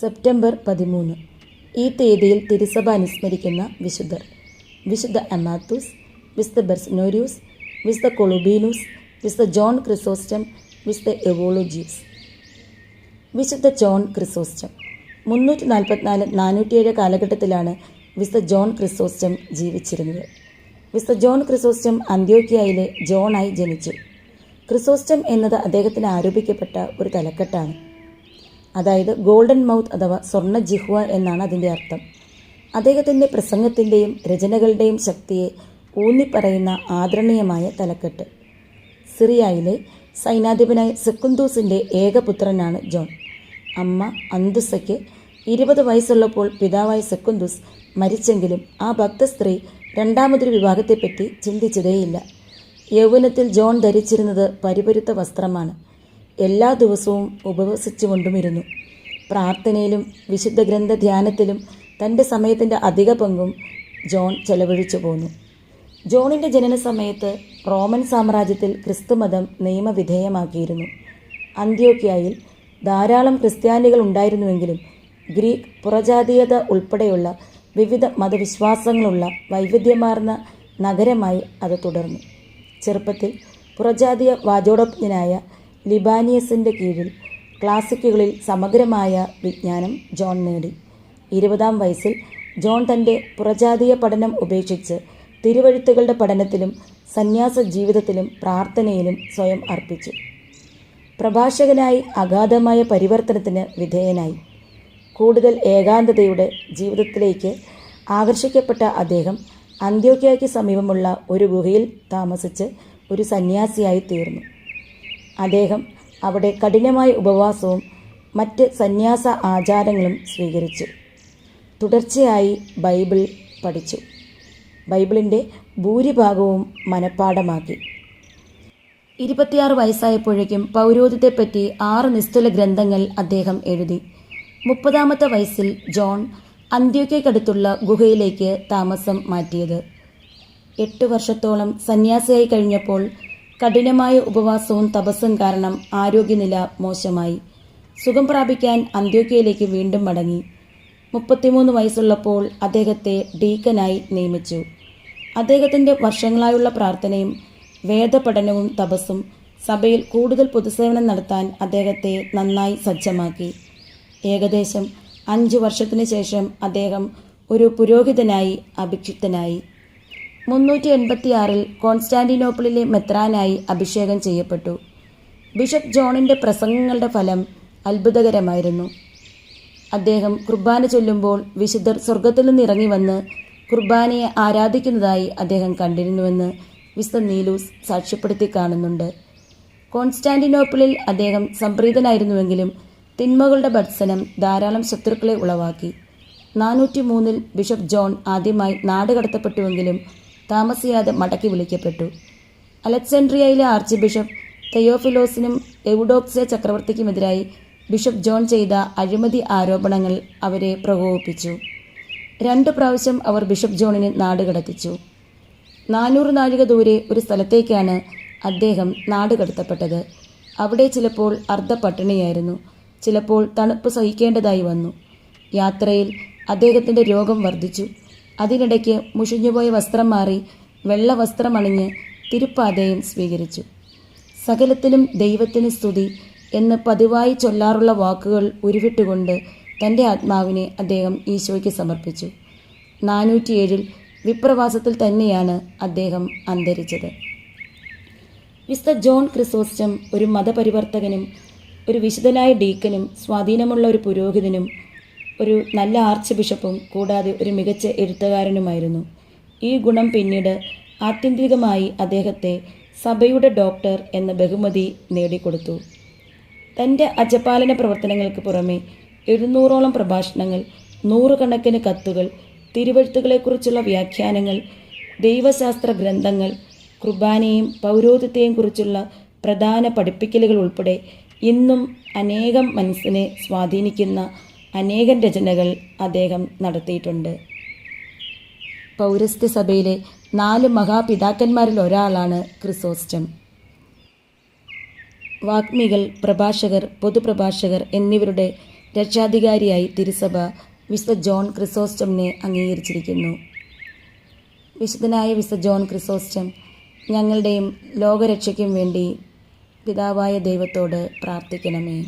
September പതിമൂന്ന്. ഈ തീയതിയിൽ തിരുസഭ അനുസ്മരിക്കുന്ന വിശുദ്ധർ. വിശുദ്ധ അമാത്തൂസ് വിശുദ്ധ ബെർസ്നോരിയൂസ് വിശുദ്ധ കൊളുബീനൂസ് വിശുദ്ധ ജോൺ ക്രിസോസ്റ്റം വിശുദ്ധ എവോളോജിയസ്. വിശുദ്ധ ജോൺ ക്രിസോസ്റ്റം. മുന്നൂറ്റി നാൽപ്പത്തിനാല് നാനൂറ്റിയേഴ് കാലഘട്ടത്തിലാണ് വിശുദ്ധ ജോൺ ക്രിസോസ്റ്റം ജീവിച്ചിരുന്നത്. വിശുദ്ധ ജോൺ ക്രിസോസ്റ്റം അന്ത്യോക്കിയയിലെ ജോണായി ജനിച്ചു. ക്രിസോസ്റ്റം എന്നത് അദ്ദേഹത്തിന് ആരോപിക്കപ്പെട്ട ഒരു തലക്കെട്ടാണ്. അതായത് ഗോൾഡൻ മൗത്ത് അഥവാ സ്വർണ ജിഹ്വ എന്നാണ് അതിന്റെ അർത്ഥം. അദ്ദേഹത്തിന്റെ പ്രസംഗത്തിന്റെയും രചനകളുടെയും ശക്തിയെ ഊന്നിപ്പറയുന്ന ആദരണീയമായ തലക്കെട്ട്. സിറിയയിലെ സൈനാധിപനായ സെക്കുന്തൂസിന്റെ ഏകപുത്രനാണ് ജോൺ. അമ്മ അന്തുസയ്ക്ക് ഇരുപത് വയസ്സുള്ളപ്പോൾ പിതാവായ സെക്കുന്തൂസ് മരിച്ചെങ്കിലും ആ ഭക്ത സ്ത്രീ രണ്ടാമതൊരു വിവാഹത്തെപ്പറ്റി ചിന്തിച്ചതേയില്ല. യൗവനത്തിൽ ജോൺ ധരിച്ചിരുന്നത് പരിപരുത്ത വസ്ത്രമാണ്. എല്ലാ ദിവസവും ഉപവസിച്ചു കൊണ്ടുമിരുന്നു പ്രാർത്ഥനയിലും വിശുദ്ധ ഗ്രന്ഥ ധ്യാനത്തിലും തന്റെ സമയത്തിന്റെ അധിക പങ്കും ജോൺ ചെലവഴിച്ചു പോന്നു. ജോണിന്റെ ജനന സമയത്ത് റോമൻ സാമ്രാജ്യത്തിൽ ക്രിസ്തുമതം നിയമവിധേയമാക്കിയിരുന്നു. അന്ത്യോക്യയിൽ ധാരാളം ക്രിസ്ത്യാനികൾ ഉണ്ടായിരുന്നുവെങ്കിലും ഗ്രീക്ക് പുറജാതീയത ഉൾപ്പെടെയുള്ള വിവിധ മതവിശ്വാസങ്ങളുള്ള വൈവിധ്യമാർന്ന നഗരമായി അത് തുടർന്നു. ചെറുപ്പത്തിൽ പുറജാതീയ വാചോടജ്ഞനായ ലിബാനിയസിന്റെ കീഴിൽ ക്ലാസിക്കുകളിൽ സമഗ്രമായ വിജ്ഞാനം ജോൺ നേടി. ഇരുപതാം വയസ്സിൽ ജോൺ തന്റെ പുറജാതീയ പഠനം ഉപേക്ഷിച്ച് തിരുവഴുത്തുകളുടെ പഠനത്തിലും സന്യാസ ജീവിതത്തിലും പ്രാർത്ഥനയിലും സ്വയം അർപ്പിച്ചു. പ്രഭാഷകനായി അഗാധമായ പരിവർത്തനത്തിന് വിധേയനായി. കൂടുതൽ ഏകാന്തതയുടെ ജീവിതത്തിലേക്ക് ആകർഷിക്കപ്പെട്ട അദ്ദേഹം അന്ത്യോക്യയ്ക്ക് സമീപമുള്ള ഒരു ഗുഹയിൽ താമസിച്ച് ഒരു സന്യാസിയായി തീർന്നു. അദ്ദേഹം അവിടെ കഠിനമായ ഉപവാസവും മറ്റ് സന്യാസ ആചാരങ്ങളും സ്വീകരിച്ചു. തുടർച്ചയായി ബൈബിൾ പഠിച്ചു. ബൈബിളിന്റെ ഭൂരിഭാഗവും മനഃപ്പാഠമാക്കി. ഇരുപത്തിയാറ് വയസ്സായപ്പോഴേക്കും പൗരോഹിത്യത്തെപ്പറ്റി ആറ് നിസ്തുല ഗ്രന്ഥങ്ങൾ അദ്ദേഹം എഴുതി. മുപ്പതാമത്തെ വയസ്സിൽ ജോൺ അന്ത്യക്കടുത്തുള്ള ഗുഹയിലേക്ക് താമസം മാറ്റിയത്. എട്ട് വർഷത്തോളം സന്യാസിയായി കഴിഞ്ഞപ്പോൾ കഠിനമായ ഉപവാസവും തപസ്സും കാരണം ആരോഗ്യനില മോശമായി. സുഖം പ്രാപിക്കാൻ അന്ത്യോക്കയിലേക്ക് വീണ്ടും മടങ്ങി. മുപ്പത്തിമൂന്ന് വയസ്സുള്ളപ്പോൾ അദ്ദേഹത്തെ ഡീക്കനായി നിയമിച്ചു. അദ്ദേഹത്തിന്റെ വർഷങ്ങളായുള്ള പ്രാർത്ഥനയും വേദപഠനവും തപസ്സും സഭയിൽ കൂടുതൽ പൊതുസേവനം നടത്താൻ അദ്ദേഹത്തെ നന്നായി സജ്ജമാക്കി. ഏകദേശം അഞ്ച് വർഷത്തിനു ശേഷം അദ്ദേഹം ഒരു പുരോഹിതനായി അഭിക്ഷിപ്തനായി. മുന്നൂറ്റി എൺപത്തിയാറിൽ കോൺസ്റ്റാന്റിനോപ്പിളിലെ മെത്രാനായി അഭിഷേകം ചെയ്യപ്പെട്ടു. ബിഷപ്പ് ജോണിന്റെ പ്രസംഗങ്ങളുടെ ഫലം അത്ഭുതകരമായിരുന്നു. അദ്ദേഹം കുർബാന ചൊല്ലുമ്പോൾ വിശുദ്ധർ സ്വർഗത്തിൽ നിന്ന് ഇറങ്ങി വന്ന് കുർബാനയെ ആരാധിക്കുന്നതായി അദ്ദേഹം കണ്ടിരുന്നുവെന്ന് വിശുദ്ധ നീലൂസ് സാക്ഷ്യപ്പെടുത്തി കാണുന്നുണ്ട്. കോൺസ്റ്റാന്റിനോപ്പിളിൽ അദ്ദേഹം സംപ്രീതനായിരുന്നുവെങ്കിലും തിന്മകളുടെ ഭത്സനം ധാരാളം ശത്രുക്കളെ ഉളവാക്കി. നാനൂറ്റി മൂന്നിൽ ബിഷപ്പ് ജോൺ ആദ്യമായി നാട് കടത്തപ്പെട്ടുവെങ്കിലും താമസിയാതെ മടക്കി വിളിക്കപ്പെട്ടു. അലക്സാൻഡ്രിയയിലെ ആർച്ച് ബിഷപ്പ് തെയോഫിലോസിനും എവുഡോക്സിയ ചക്രവർത്തിക്കുമെതിരായി ബിഷപ്പ് ജോൺ ചെയ്ത അഴിമതി ആരോപണങ്ങൾ അവരെ പ്രകോപിപ്പിച്ചു. രണ്ടു പ്രാവശ്യം അവർ ബിഷപ്പ് ജോണിനെ നാട് കടത്തിച്ചു. നാനൂറ് നാഴിക ദൂരെ ഒരു സ്ഥലത്തേക്കാണ് അദ്ദേഹം നാട് കടത്തപ്പെട്ടത്. അവിടെ ചിലപ്പോൾ അർദ്ധ പട്ടിണിയായിരുന്നു ചിലപ്പോൾ തണുപ്പ് സഹിക്കേണ്ടതായി വന്നു. യാത്രയിൽ അദ്ദേഹത്തിന്റെ രോഗം വർദ്ധിച്ചു. അതിനിടയ്ക്ക് മുഷിഞ്ഞുപോയ വസ്ത്രം മാറി വെള്ള വസ്ത്രമണിഞ്ഞ് തിരുപ്പാതയും സ്വീകരിച്ചു. സകലത്തിലും ദൈവത്തിന് സ്തുതി എന്ന് പതിവായി ചൊല്ലാറുള്ള വാക്കുകൾ ഉരുവിട്ടുകൊണ്ട് തന്റെ ആത്മാവിനെ അദ്ദേഹം ഈശോയ്ക്ക് സമർപ്പിച്ചു. നാനൂറ്റിയേഴിൽ വിപ്രവാസത്തിൽ തന്നെയാണ് അദ്ദേഹം അന്തരിച്ചത്. മിസ്റ്റർ ജോൺ ക്രിസോസ്റ്റം ഒരു മതപരിവർത്തകനും ഒരു വിശുദ്ധനായ ഡീക്കനും സ്വാധീനമുള്ള ഒരു പുരോഹിതനും ഒരു നല്ല ആർച്ച് ബിഷപ്പും കൂടാതെ ഒരു മികച്ച എഴുത്തുകാരനുമായിരുന്നു. ഈ ഗുണം പിന്നീട് ആത്യന്തികമായി അദ്ദേഹത്തെ സഭയുടെ ഡോക്ടർ എന്ന ബഹുമതി നേടിക്കൊടുത്തു. തന്റെ അജപാലന പ്രവർത്തനങ്ങൾക്ക് പുറമെ എഴുന്നൂറോളം പ്രഭാഷണങ്ങൾ നൂറുകണക്കിന് കത്തുകൾ തിരുവഴുത്തുകളെക്കുറിച്ചുള്ള വ്യാഖ്യാനങ്ങൾ ദൈവശാസ്ത്ര ഗ്രന്ഥങ്ങൾ കുർബാനയും പൗരോഹിത്യത്തെയും കുറിച്ചുള്ള പ്രധാന പഠിപ്പിക്കലുകൾ ഉൾപ്പെടെ ഇന്നും അനേകം മനസ്സിനെ സ്വാധീനിക്കുന്ന അനേകം രചനകൾ അദ്ദേഹം നടത്തിയിട്ടുണ്ട്. പൗരസ്ത്യ സഭയിലെ നാല് മഹാപിതാക്കന്മാരിൽ ഒരാളാണ് ക്രിസോസ്റ്റം. വാഗ്മികൾ പ്രഭാഷകർ പൊതുപ്രഭാഷകർ എന്നിവരുടെ രക്ഷാധികാരിയായി തിരുസഭ വിശുദ്ധ ജോൺ ക്രിസോസ്റ്റമിനെ അംഗീകരിച്ചിരിക്കുന്നു. വിശുദ്ധനായ വിശുദ്ധ ജോൺ ക്രിസോസ്റ്റം ഞങ്ങളുടെയും ലോകരക്ഷയ്ക്കും വേണ്ടി പിതാവായ ദൈവത്തോട് പ്രാർത്ഥിക്കണമേ.